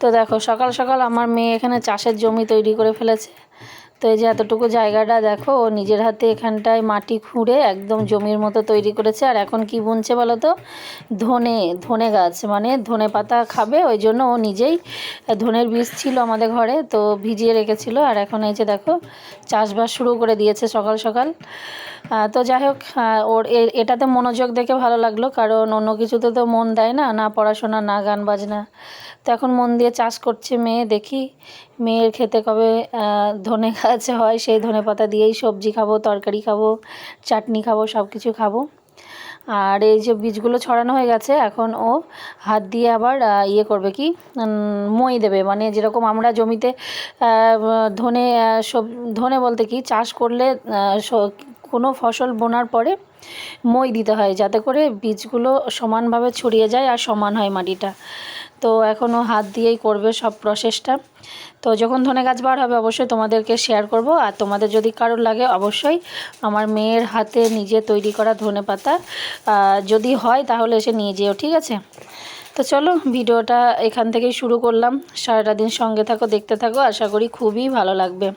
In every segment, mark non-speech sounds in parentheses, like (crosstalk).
তো দেখো সকাল সকাল আমার মেয়ে এখানে চাষের জমি তৈরি করে ফেলেছে। তো এই যে এতটুকু জায়গাটা দেখো ও নিজের হাতে এখানটায় মাটি খুঁড়ে একদম জমির মতো তৈরি করেছে। আর এখন কি বুনছে বলো তো? ধনে ধনে গাছ মানে ধনে পাতা খাবে, ওই জন্য ও নিজেই ধনের বীজ ছিল আমাদের ঘরে, তো ভিজিয়ে রেখেছিল। আর এখন এই যে দেখো, চাষবাস শুরু করে দিয়েছে সকাল সকাল। তো যাই হোক ওর এটাতে মনোযোগ দেখে ভালো লাগল, কারণ অন্য কিছুতে তো মন দেয় না না পড়াশোনা, না গান বাজনা। তো এখন মন দিয়ে চাষ করছে মেয়ে, দেখি মেয়ের খেতে কবে ধনে গাছ হয় সেই ধনে পাতা দিয়েই সবজি খাব, তরকারি খাব, চাটনি খাব সব কিছু খাব। আর এই যে বীজগুলো ছড়ানো হয়ে গেছে, এখন ও হাত দিয়ে আবার ইয়ে করবে কি মই দেবে। মানে যেরকম আমরা জমিতে ধনে সব, ধনে বলতে কি, চাষ করলে কোনো ফসল বোনার পরে মই দিতে হয়, যাতে করে বীজগুলো সমানভাবে ছড়িয়ে যায় আর সমান হয় মাটিটা। তো এখনও হাত দিয়েই করবে সব প্রসেসটা। তো যখন ধনে গাছ বার হবে অবশ্যই তোমাদেরকে শেয়ার করব। আর তোমাদের যদি কারোর লাগে অবশ্যই আমার মেয়ের হাতে নিজে তৈরি করা ধনে পাতা যদি হয় তাহলে এসে নিয়ে যেও, ঠিক আছে? তো চলো ভিডিওটা এখান থেকেই শুরু করলাম। সারাটা দিন সঙ্গে থাকো, দেখতে থাকো, আশা করি খুবই ভালো লাগবে।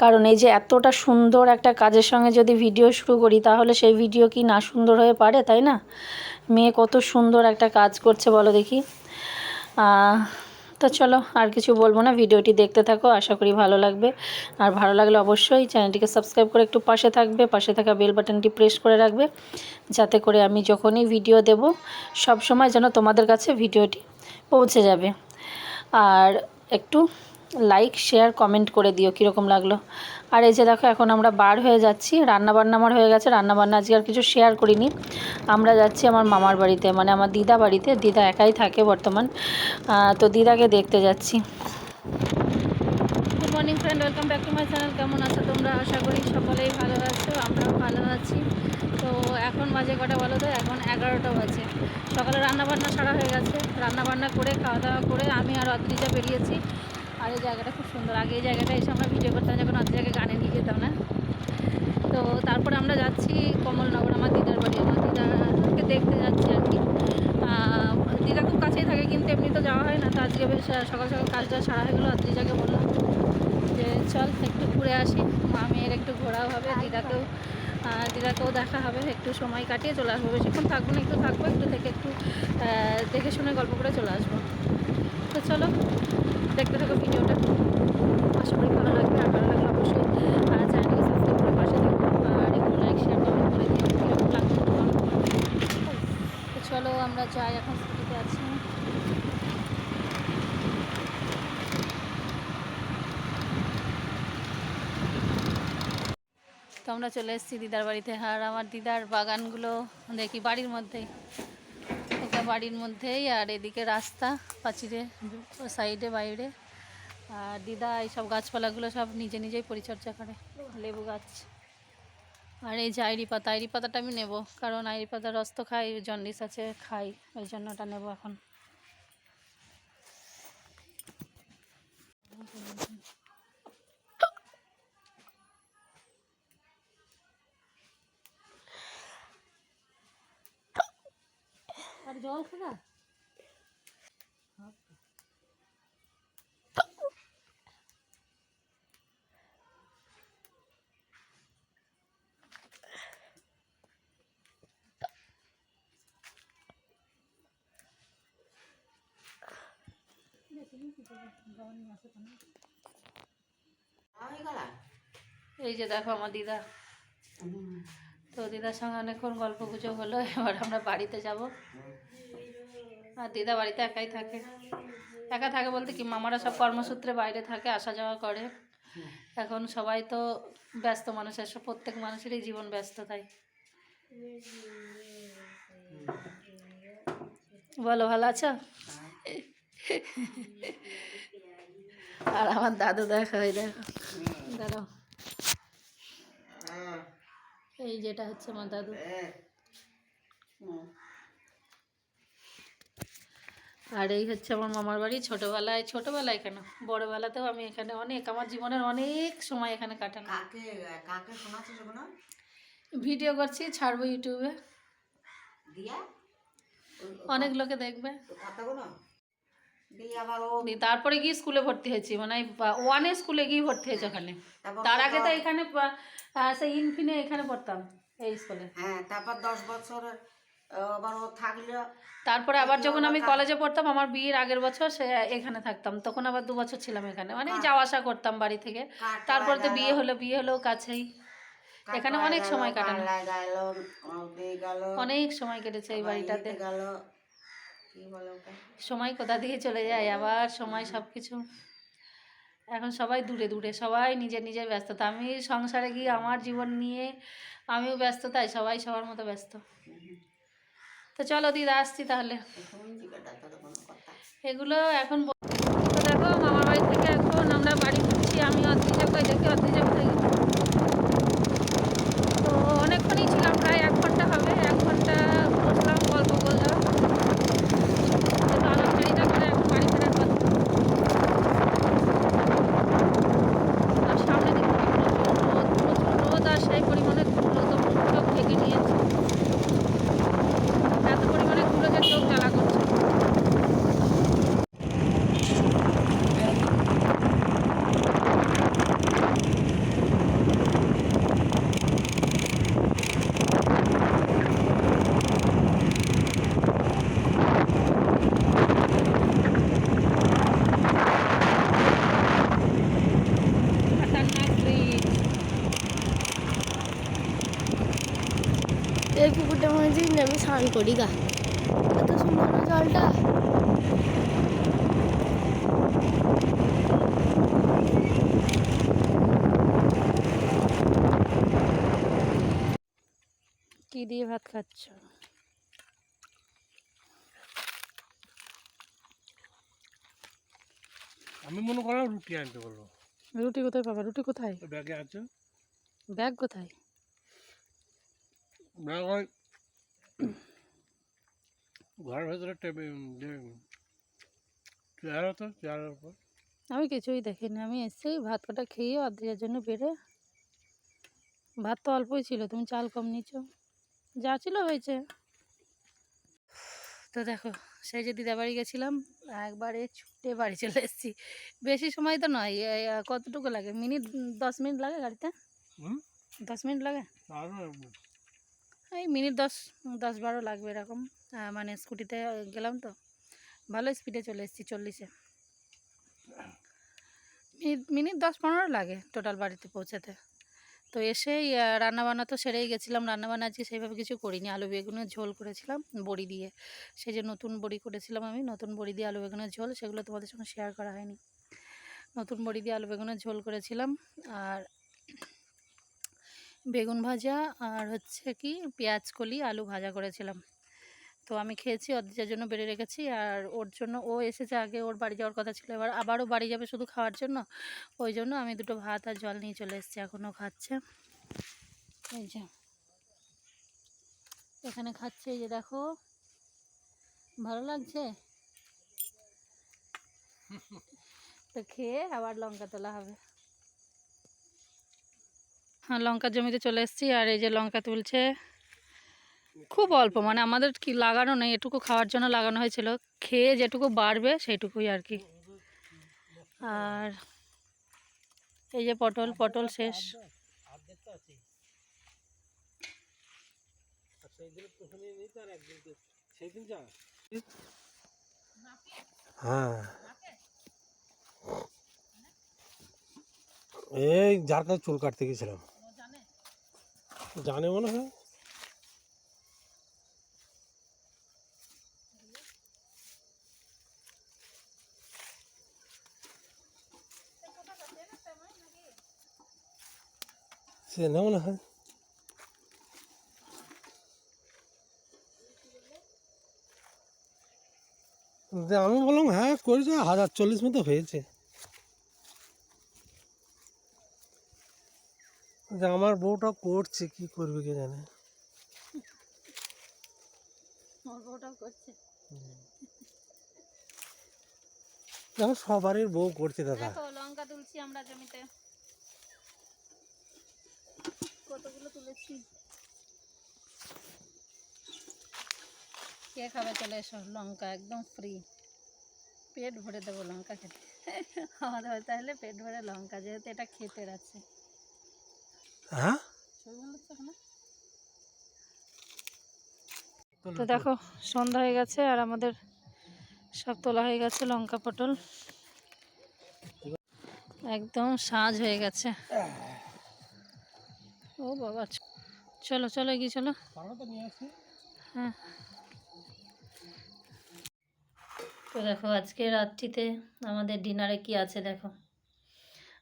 কারণ এই যে এতটা সুন্দর একটা কাজের সঙ্গে যদি ভিডিও শুরু করি, তাহলে সেই ভিডিও কি না সুন্দর হয়ে পারে, তাই না? মেয়ে কত সুন্দর একটা কাজ করছে, বলো দেখি। তো চলো, আর কিছু বলব না, ভিডিওটি দেখতে থাকো, আশা করি ভালো লাগবে। আর ভালো লাগলে অবশ্যই চ্যানেলটিকে সাবস্ক্রাইব করে একটু পাশে থাকবে, পাশে থাকা বেল বাটনটি প্রেস করে রাখবে, যাতে করে আমি যখনই ভিডিও দেব সব সময় যেন তোমাদের কাছে ভিডিওটি পৌঁছে যাবে। আর একটু লাইক শেয়ার কমেন্ট করে দিও, কীরকম লাগল। আর এই যে দেখো, এখন আমরা বার হয়ে যাচ্ছি। রান্না বান্না আমার হয়ে গেছে। রান্নাবান্না আজকে আর কিছু শেয়ার করিনি। আমরা যাচ্ছি আমার মামার বাড়িতে মানে আমার দিদা বাড়িতে। দিদা একাই থাকে বর্তমান। তো দিদাকে দেখতে যাচ্ছি। Good morning friend welcome back to my channel কেমন আছো তোমরা? আশা করি সকলেই ভালো আছো, আমরাও ভালো আছি। তো এখন বাজে কটা বলো তো? এখন এগারোটা বাজে। সকালে রান্নাবান্না সারা হয়ে গেছে। রান্নাবান্না করে, খাওয়া দাওয়া করে আমি আর অদ্রিজা বেরিয়েছি। আর এই জায়গাটা খুব সুন্দর। আগে এই জায়গাটা এসে আমরা ভিডিও করতাম যখন অদ্রিজাকে গানে নিয়ে যেতাম না। তো তারপরে আমরা যাচ্ছি কমলনগর, আমার দিদার বাড়ি। আমার দিদাকে দেখতে যাচ্ছি আর কি। দিদা খুব কাছেই থাকে, কিন্তু এমনি তো যাওয়া হয় না। তো আজকে বেশ সকাল সকাল কাজটা সারা হয়ে গেলো। আর দিদাকে বললাম যে, চল, একটু ঘুরে আসি। মা মেয়ের একটু ঘোরাও হবে, দিদাকেও দিদাকেও দেখা হবে। একটু সময় কাটিয়ে চলে আসব। বেশিক্ষণ থাকব না, একটু থাকব, একটু থেকে একটু দেখে শুনে গল্প করে চলে আসব। তো চলো দেখতে থাকো ভিডিওটা। আশা করি ভালো লাগবে, আর ভালো লাগলে অবশ্যই চ্যানেলটিকে সাবস্ক্রাইব করে পাশে থাকো, আর একটু লাইক শেয়ার কমেন্ট করে দিও কীরকম লাগবে? তো চলো আমরা যাই এখন স্কুটিতে আছি। তো আমরা চলে এসেছি দিদার বাড়িতে, আর আমার দিদার বাগানগুলো দেখি বাড়ির মধ্যেই। এটা বাড়ির মধ্যেই আর এদিকে রাস্তা, পাচিরে, সাইডে, বাইরে। আর দিদা এইসব গাছপালাগুলো সব নিজে নিজেই পরিচর্যা করে, লেবু গাছ। আর এই যে আইরি পাতা আইরি পাতাটা আমি নেব, কারণ আইরি পাতার রস তো খাই, জন্ডিস আছে, খাই, ওই জন্য ওটা নেব এখন আর জল খাবা এই যে দেখো আমার দিদা তো দিদার সঙ্গে অনেকক্ষণ গল্প গুজব হলো, এবার আমরা বাড়িতে যাব। আর দিদা বাড়িতে একাই থাকে। একা থাকে বলতে কি, মামারা সব কর্মসূত্রে বাইরে থাকে, আসা যাওয়া করে। এখন সবাই তো ব্যস্ত মানুষের প্রত্যেক মানুষেরই জীবন ব্যস্ত তাই। বলো, ভালো আছো? আর আমার দাদু দেখা হয়, দেখো। দাঁড়াও। এই যেটা হচ্ছে আমার দাদু। আর এই হচ্ছে আমার মামার বাড়ি ছোটোবেলায় ছোটোবেলায় কেন? বড়োবেলাতেও আমি এখানে অনেক আমার জীবনের অনেক সময় এখানে কাটানো ভিডিও করছি ছাড়বো ইউটিউবে। অনেক লোকে দেখবে। তারপরে গিয়ে স্কুলে ভর্তি হয়েছি মানে ওয়ানে স্কুলে গিয়ে ভর্তি হয়েছে ওখানে। তার আগে তো এখানে সেই ইনফিনে এখানে পড়তাম এই স্কুলে। হ্যাঁ তারপর দশ বছর তারপরে আবার যখন আমি কলেজে পড়তাম আমার বিয়ের আগের বছর সে এখানে থাকতাম তখন আবার দু বছর ছিলাম এখানে মানে যাওয়া আসা করতাম বাড়ি থেকে। তারপর তো বিয়ে হলো বিয়ে হলো কাছেই। এখানে অনেক সময় কাটানো। অনেক সময় কেটেছে এই বাড়িটাতে। গেল? সময় কোথা দিয়ে চলে যায়? আবার সময় সব কিছু এখন সবাই দূরে দূরে। সবাই নিজের নিজের ব্যস্ততা আমি সংসারে গিয়ে আমার জীবন নিয়ে আমিও ব্যস্ত তাই সবাই সবার মতো ব্যস্ত। তো চলো দিদা আসছি তাহলে। এগুলো এখন দেখো মামার বাড়ি থেকে এখন আমরা বাড়ি ফিরছি। আমি অদ্রিজা কই দেখি অদ্রিজা কোথায় গেছে? তো অনেকক্ষণই ছিলাম প্রায় এক ঘণ্টা হবে এক ঘণ্টা বসলাম গল্প বললাম তো আলাপচারিতা করে এখন বাড়ি ফেরার কথা আর সামনে দেখতে প্রচুর রোদ প্রচুর রোদ আর সেই পরিমাণে ধুলো তো মুখ চোখ ঢেকে নিয়েছে এত পরিমাণে ধুলো যে চোখ জ্বালা করছে খতরনাক ব্রিজ এই পুকুরটার মধ্যে আমি স্নান করি গা। এত সুন্দর না জলটা? কি দিয়ে ভাত খাচ্ছ? আমি মনে করলাম রুটি আনতে বলব। রুটি কোথায় পাবা? রুটি কোথায়? ব্যাগে আছে। ব্যাগ কোথায়? ব্যাগ ওই ঘরের ভেতরে চেয়ার হতো চেয়ারের উপর। আমি কিছুই দেখিনি। আমি এসেই ভাত কটা খেয়ে অর্ধেকের জন্য বেড়ে। ভাত তো অল্পই ছিল তুমি চাল কম নিচ্ছ যা ছিল হয়েছে। তো দেখো সেই যে দিদা বাড়ি গেছিলাম একবারে ছুটে বাড়ি চলে এসেছি। বেশি সময় তো নয় কতটুকু লাগে? মিনিট দশ মিনিট লাগে গাড়িতে? দশ মিনিট লাগে? এই মিনিট দশ দশ বারো লাগবে এরকম। মানে স্কুটিতে গেলাম তো। ভালো স্পিডে চলে এসেছি চল্লিশে। মিনিট দশ পনেরো লাগে টোটাল বাড়িতে পৌঁছাতে। তো এসেই রান্নাবান্না তো সেরেই গেছিলাম। রান্নাবান্না আজকে সেইভাবে কিছু করিনি। আলু বেগুনের ঝোল করেছিলাম, বড়ি দিয়ে। সেই যে নতুন বড়ি করেছিলাম আমি, নতুন বড়ি দিয়ে আলু বেগুনের ঝোল, সেগুলো তোমাদের সঙ্গে শেয়ার করা হয়নি। নতুন বড়ি দিয়ে আলু বেগুনের ঝোল করেছিলাম। আর বেগুন ভাজা আর হচ্ছে কি পেঁয়াজ কলি আলু ভাজা করেছিলাম। তো আমি খেয়েছি অদ্রিজার জন্য বেড়ে রেখেছি। আর ওর জন্য ও এসেছে আগে ওর বাড়ি যাওয়ার কথা ছিল। এবার আবারও বাড়ি যাবে শুধু খাওয়ার জন্য। ওই জন্য আমি দুটো ভাত আর জল নিয়ে চলে এসেছি এখনও খাচ্ছে। এই যে। এখানে খাচ্ছে এই যে দেখো। ভালো লাগছে? (laughs) তো খেয়ে আবার লঙ্কা তোলা হবে। হ্যাঁ লঙ্কার জমিতে চলে এসেছি আর এই যে লঙ্কা তুলছে। খুব অল্প মানে আমাদের কি লাগানো নেই, এটুকু খাওয়ার জন্য লাগানো হয়েছিল। খেয়ে যেটুকু বাড়বে সেইটুকুই আর কি। আর এই যে পটল পটল শেষ। হ্যাঁ। এই যার চুল কাটতে গেছিলাম। জানে মনে হয় সে না মনে হয় দিয়ে আমি বললাম হ্যাঁ করেছে হাজার চল্লিশ মতো হয়েছে যে আমার বউটা করছে কি করবে কে জানে? করছে। দেখো সবারই বউ করছে দাদা। লঙ্কা তুলছি আমরা জমিতে। কতগুলো তুলেছি? কে খাবে চলে এসো লঙ্কা একদম ফ্রি পেট ভরে দেবো লঙ্কা খেতে। খাওয়া দাওয়া তাহলে পেট ভরে লঙ্কা যেহেতু এটা খেতে আছে। হ্যাঁ? তো দেখো, সন্ধ্যা হয়ে গেছে আর আমাদের সব তোলা হয়ে গেছে লঙ্কা পটল। একদম সাজ হয়ে গেছে। ও বাবা চলো চলো, এগিয়ে চলো। হ্যাঁ। তো দেখো, আজকে রাত্রিতে আমাদের ডিনারে কি আছে দেখো।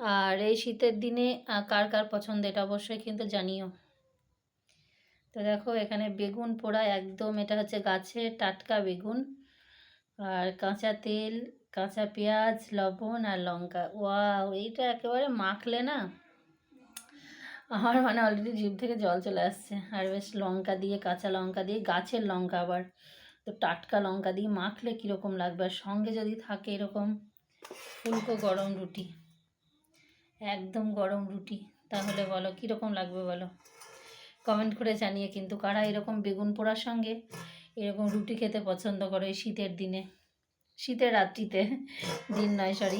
আর এই শীতের দিনে কার কার পছন্দ এটা অবশ্যই কিন্তু জানিও। তো দেখো, এখানে বেগুন পোড়া একদম, এটা হচ্ছে গাছের টাটকা বেগুন। আর কাঁচা তেল, কাঁচা পেঁয়াজ, লবণ আর লঙ্কা। ওয়াও, এইটা একেবারে মাখলে না, আমার মানে অলরেডি জিভ থেকে জল চলে আসছে। আর বেশ লঙ্কা দিয়ে, কাঁচা লঙ্কা দিয়ে, গাছের লঙ্কা আবার। তো টাটকা লঙ্কা দিয়ে মাখলে কীরকম লাগবে? আর সঙ্গে যদি থাকে এরকম, ফুলকো গরম রুটি। একদম গরম রুটি। তাহলে বলো, কীরকম লাগবে বলো? কমেন্ট করে জানিয়ে কিন্তু কারা এরকম বেগুন পোড়ার সঙ্গে এরকম রুটি খেতে পছন্দ করে শীতের দিনে? শীতের রাত্রিতে, দিন নয় সরি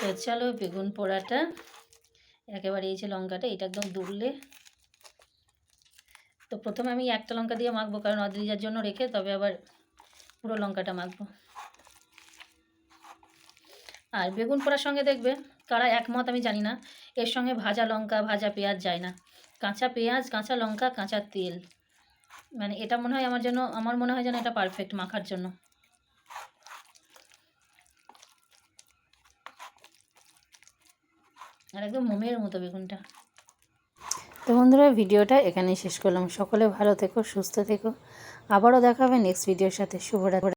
তো চলো বেগুন পোড়াটা, একেবারে এই যে লঙ্কাটা, এটা একদম দুললে। তো প্রথমে আমি একটা লঙ্কা দিয়ে মাখবো, কারণ অদ্রিজার জন্য রেখে, তবে আবার পুরো লঙ্কাটা মাখবো। আর বেগুন পোড়ার সঙ্গে দেখবে কারা একমত আমি জানি না। এর সঙ্গে ভাজা লঙ্কা, ভাজা পেঁয়াজ যায় না। কাঁচা পেঁয়াজ, কাঁচা লঙ্কা, কাঁচা তেল। মানে এটা মনে হয় আমার জন্য আমার মনে হয় যেন এটা পারফেক্ট মাখার জন্য। আর একদম মোমের মতো বেগুনটা। তো বন্ধুরা, ভিডিওটা এখানেই শেষ করলাম। সকলে ভালো থেকো, সুস্থ থেকো। আবারও দেখাবে নেক্সট ভিডিওর সাথে। শুভরাত্রি।